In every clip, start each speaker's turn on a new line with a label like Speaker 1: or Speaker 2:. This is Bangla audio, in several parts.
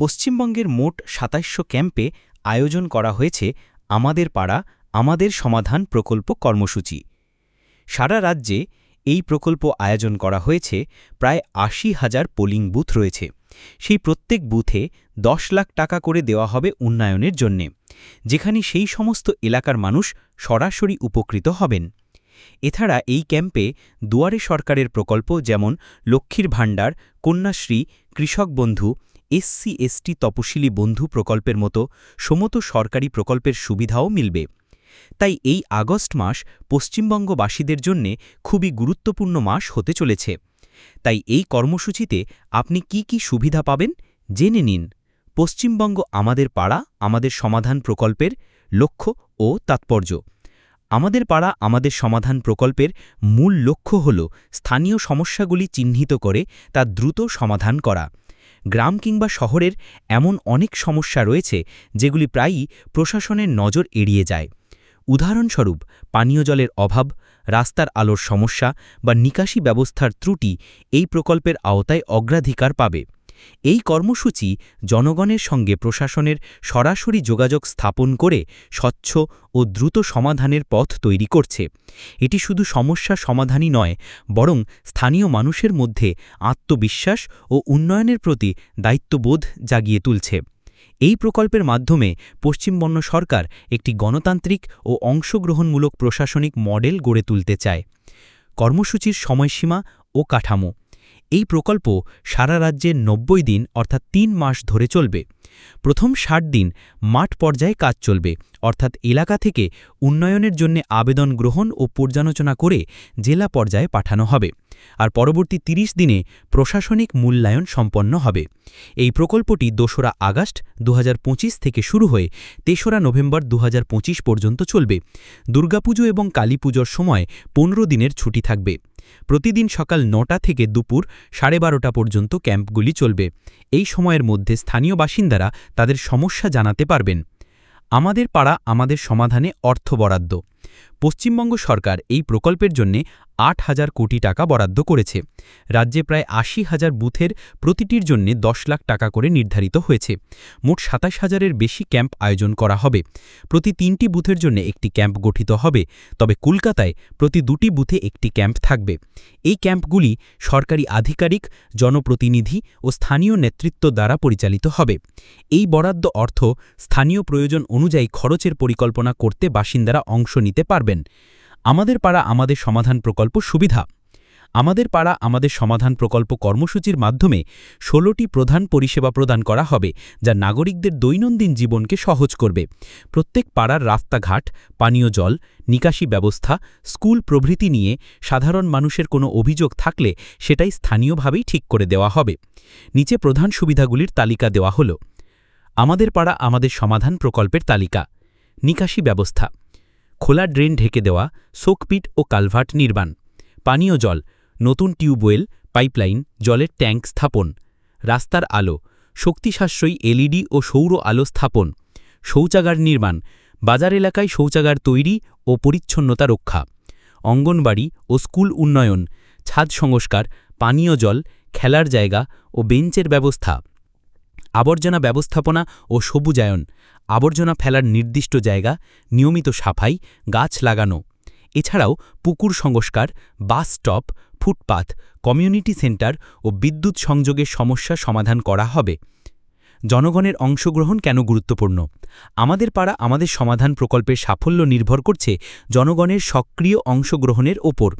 Speaker 1: পশ্চিমবঙ্গের মোট সাতাইশশো ক্যাম্পে আয়োজন করা হয়েছে আমাদের পাড়া, আমাদের সমাধান প্রকল্প কর্মসূচি। সারা রাজ্যে এই প্রকল্প আয়োজন করা হয়েছে, প্রায় আশি হাজার পোলিং বুথ রয়েছে। সেই প্রত্যেক বুথে দশ লাখ টাকা করে দেওয়া হবে উন্নয়নের জন্যে, যেখানে সেই সমস্ত এলাকার মানুষ সরাসরি উপকৃত হবেন। এছাড়া এই ক্যাম্পে দুয়ারে সরকারের প্রকল্প যেমন লক্ষ্মীর ভাণ্ডার, কন্যাশ্রী, কৃষক বন্ধু এসসি এসটি তপশিলি বন্ধু প্রকল্পের মতো সমত সরকারি প্রকল্পের সুবিধাও মিলবে। তাই এই আগস্ট মাস পশ্চিমবঙ্গবাসীদের জন্যে খুবই গুরুত্বপূর্ণ মাস হতে চলেছে। তাই এই কর্মসূচিতে আপনি কি কি সুবিধা পাবেন জেনে নিন। পশ্চিমবঙ্গ আমাদের পাড়া, আমাদের সমাধান প্রকল্পের লক্ষ্য ও তাৎপর্য। আমাদের পাড়া, আমাদের সমাধান প্রকল্পের মূল লক্ষ্য হল স্থানীয় সমস্যাগুলি চিহ্নিত করে তা দ্রুত সমাধান করা। গ্রাম কিংবা শহরের এমন অনেক সমস্যা রয়েছে যেগুলি প্রায়ই প্রশাসনের নজর এড়িয়ে যায়। উদাহরণস্বরূপ, পানীয় জলের অভাব, রাস্তার আলোর সমস্যা বা নিকাশি ব্যবস্থার ত্রুটি এই প্রকল্পের আওতায় অগ্রাধিকার পাবে। এই কর্মসূচি জনগণের সঙ্গে প্রশাসনের সরাসরি যোগাযোগ স্থাপন করে স্বচ্ছ ও দ্রুত সমাধানের পথ তৈরি করছে। এটি শুধু সমস্যা সমাধানই নয়, বরং স্থানীয় মানুষের মধ্যে আত্মবিশ্বাস ও উন্নয়নের প্রতি দায়িত্ববোধ জাগিয়ে তুলছে। এই প্রকল্পের মাধ্যমে পশ্চিমবঙ্গ সরকার একটি গণতান্ত্রিক ও অংশগ্রহণমূলক প্রশাসনিক মডেল গড়ে তুলতে চায়। কর্মসূচির সময়সীমা ও কাঠামো এই প্রকল্প সারা রাজ্যে নব্বই দিন অর্থাৎ তিন মাস ধরে চলবে। প্রথম ষাট দিন মাঠ পর্যায়ে কাজ চলবে, অর্থাৎ এলাকা থেকে উন্নয়নের জন্য আবেদন গ্রহণ ও পর্যালোচনা করে জেলা পর্যায়ে পাঠানো হবে। আর পরবর্তী ৩০ দিনে প্রশাসনিক মূল্যায়ন সম্পন্ন হবে। এই প্রকল্পটি দোসরা আগস্ট দুহাজার পঁচিশ থেকে শুরু হয়ে তেসরা নভেম্বর দু হাজার পঁচিশ পর্যন্ত চলবে। দুর্গাপুজো এবং কালীপুজোর সময় পনেরো দিনের ছুটি থাকবে। প্রতিদিন সকাল নটা থেকে দুপুর সাড়ে বারোটা পর্যন্ত ক্যাম্পগুলি চলবে। এই সময়ের মধ্যে স্থানীয় বাসিন্দারা তাদের সমস্যা জানাতে পারবেন। আমাদের পাড়া আমাদের সমাধানে অর্থ বরাদ্দ। পশ্চিমবঙ্গ সরকার এই প্রকল্পের জন্যে আট হাজার কোটি টাকা বরাদ্দ করেছে। রাজ্যে প্রায় আশি হাজার বুথের প্রতিটির জন্য দশ লাখ টাকা করে নির্ধারিত হয়েছে। মোট সাতাশ হাজারের বেশি ক্যাম্প আয়োজন করা হবে। প্রতি তিনটি বুথের জন্য একটি ক্যাম্প গঠিত হবে। তবে কলকাতায় প্রতি দুটি বুথে একটি ক্যাম্প থাকবে। এই ক্যাম্পগুলি সরকারি আধিকারিক, জনপ্রতিনিধি ও স্থানীয় নেতৃত্ব দ্বারা পরিচালিত হবে। এই বরাদ্দ অর্থ স্থানীয় প্রয়োজন অনুযায়ী খরচের পরিকল্পনা করতে বাসিন্দারা অংশ নিতে পারবেন। আমাদের পাড়া আমাদের সমাধান প্রকল্প সুবিধা। আমাদের পাড়া আমাদের সমাধান প্রকল্প কর্মসূচির মাধ্যমে ষোলোটি প্রধান পরিষেবা প্রদান করা হবে, যা নাগরিকদের দৈনন্দিন জীবনকে সহজ করবে। প্রত্যেক পাড়ার রাস্তাঘাট, পানীয় জল, নিকাশি ব্যবস্থা, স্কুল প্রভৃতি নিয়ে সাধারণ মানুষের কোনো অভিযোগ থাকলে সেটাই স্থানীয়ভাবেই ঠিক করে দেওয়া হবে। নিচে প্রধান সুবিধাগুলির তালিকা দেওয়া হল। আমাদের পাড়া আমাদের সমাধান প্রকল্পের তালিকা। নিকাশি ব্যবস্থা। খোলা ড্রেন ঢেকে দেওয়া সোকপিট ও কালভার্ট নির্মাণ, পানীয় জল, নতুন টিউবওয়েল, পাইপলাইন, জলের ট্যাঙ্ক স্থাপন, রাস্তার আলো শক্তি সাশ্রয়ী এলইডি ও সৌর আলো স্থাপন, শৌচাগার নির্মাণ, বাজার এলাকায় শৌচাগার তৈরি ও পরিচ্ছন্নতা রক্ষা, অঙ্গনবাড়ি ও স্কুল উন্নয়ন, ছাদ সংস্কার, পানীয় জল, খেলার জায়গা ও বেঞ্চের ব্যবস্থা। আবর্জনা ব্যবস্থাপনা ও সবুজায়ন, আবর্জনা ফেলার নির্দিষ্ট জায়গা, নিয়মিত সাফাই, গাছ লাগানো। এছাড়াও পুকুর সংস্কার, bus stop, footpath, community centre ও বিদ্যুৎ সংযোগের সমস্যা সমাধান করা হবে। জনগণের অংশগ্রহণ কেন গুরুত্বপূর্ণ? আমাদের পাড়া আমাদের সমাধান প্রকল্পের সাফল্য নির্ভর করছে জনগণের সক্রিয় অংশগ্রহণের ওপর।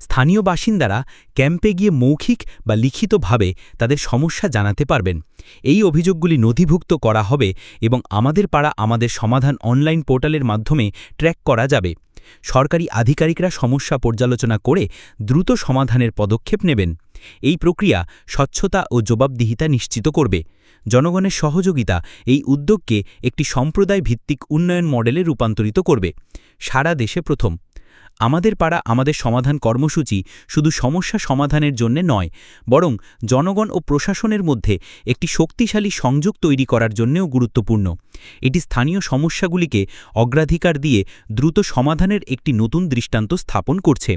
Speaker 1: স্থানীয় বাসিন্দারা ক্যাম্পে গিয়ে মৌখিক বা লিখিতভাবে তাদের সমস্যা জানাতে পারবেন। এই অভিযোগগুলি নথিভুক্ত করা হবে এবং আমাদের পাড়া আমাদের সমাধান অনলাইন পোর্টালের মাধ্যমে ট্র্যাক করা যাবে। সরকারি আধিকারিকরা সমস্যা পর্যালোচনা করে দ্রুত সমাধানের পদক্ষেপ নেবেন। এই প্রক্রিয়া স্বচ্ছতা ও জবাবদিহিতা নিশ্চিত করবে। জনগণের সহযোগিতা এই উদ্যোগকে একটি সম্প্রদায় ভিত্তিক উন্নয়ন মডেলে রূপান্তরিত করবে। সারা দেশে প্রথম। আমাদের পাড়া আমাদের সমাধান কর্মসূচি শুধু সমস্যা সমাধানের জন্য নয়, বরং জনগণ ও প্রশাসনের মধ্যে একটি শক্তিশালী সংযোগ তৈরি করার জন্যও গুরুত্বপূর্ণ। এটি স্থানীয় সমস্যাগুলিকে অগ্রাধিকার দিয়ে দ্রুত সমাধানের একটি নতুন দৃষ্টান্ত স্থাপন করছে।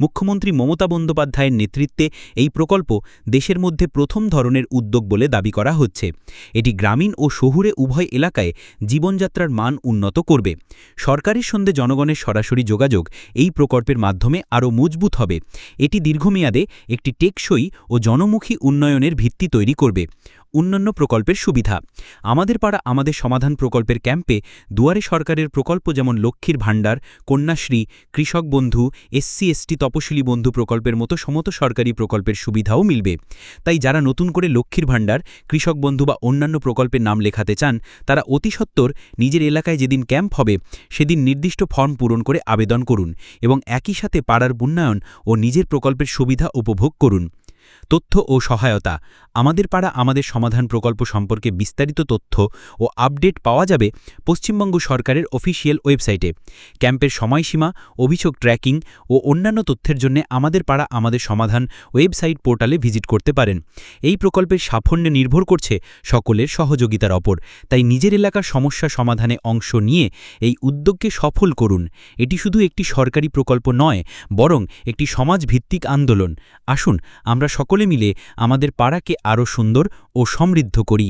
Speaker 1: মুখ্যমন্ত্রী মমতা বন্দ্যোপাধ্যায়ের নেতৃত্বে এই প্রকল্প দেশের মধ্যে প্রথম ধরনের উদ্যোগ বলে দাবি করা হচ্ছে। এটি গ্রামীণ ও শহুরে উভয় এলাকায় জীবনযাত্রার মান উন্নত করবে। সরকারের সঙ্গে জনগণের সরাসরি যোগাযোগ এই প্রকল্পের মাধ্যমে আরও মজবুত হবে। এটি দীর্ঘমেয়াদে একটি টেকসই ও জনমুখী উন্নয়নের ভিত্তি তৈরি করবে। অন্যান্য প্রকল্পের সুবিধা। আমাদের পাড়া আমাদের সমাধান প্রকল্পের ক্যাম্পে দুয়ারে সরকারের প্রকল্প যেমন লক্ষ্মীর ভাণ্ডার, কন্যাশ্রী, কৃষক বন্ধু, এসসি, এসটি, তপশিলি বন্ধু প্রকল্পের মতো সমত সরকারি প্রকল্পের সুবিধাও মিলবে। তাই যারা নতুন করে লক্ষ্মীর ভাণ্ডার, কৃষক বন্ধু বা অন্যান্য প্রকল্পের নাম লেখাতে চান, তারা অতি সত্বর নিজের এলাকায় যেদিন ক্যাম্প হবে, সেদিন নির্দিষ্ট ফর্ম পূরণ করে আবেদন করুন এবং একই সাথে পাড়ার উন্নয়ন ও নিজের প্রকল্পের সুবিধা উপভোগ করুন। তথ্য ও সহায়তা, আমাদের পাড়া আমাদের সমাধান প্রকল্প সম্পর্কে বিস্তারিত তথ্য ও আপডেট পাওয়া যাবে পশ্চিমবঙ্গ সরকারের অফিসিয়াল ওয়েবসাইটে। ক্যাম্পের সময়সীমা, অভিযোগ ট্র্যাকিং ও অন্যান্য তথ্যের জন্য আমাদের পাড়া আমাদের সমাধান ওয়েবসাইট পোর্টালে ভিজিট করতে পারেন। এই প্রকল্পের সাফল্যে নির্ভর করছে সকলের সহযোগিতার ওপর। তাই নিজের এলাকার সমস্যা সমাধানে অংশ নিয়ে এই উদ্যোগকে সফল করুন। এটি শুধু একটি সরকারি প্রকল্প নয়, বরং একটি সমাজভিত্তিক আন্দোলন। আসুন, আমরা সকলে মিলে আমাদের পাড়াকে আরও সুন্দর ও সমৃদ্ধ করি।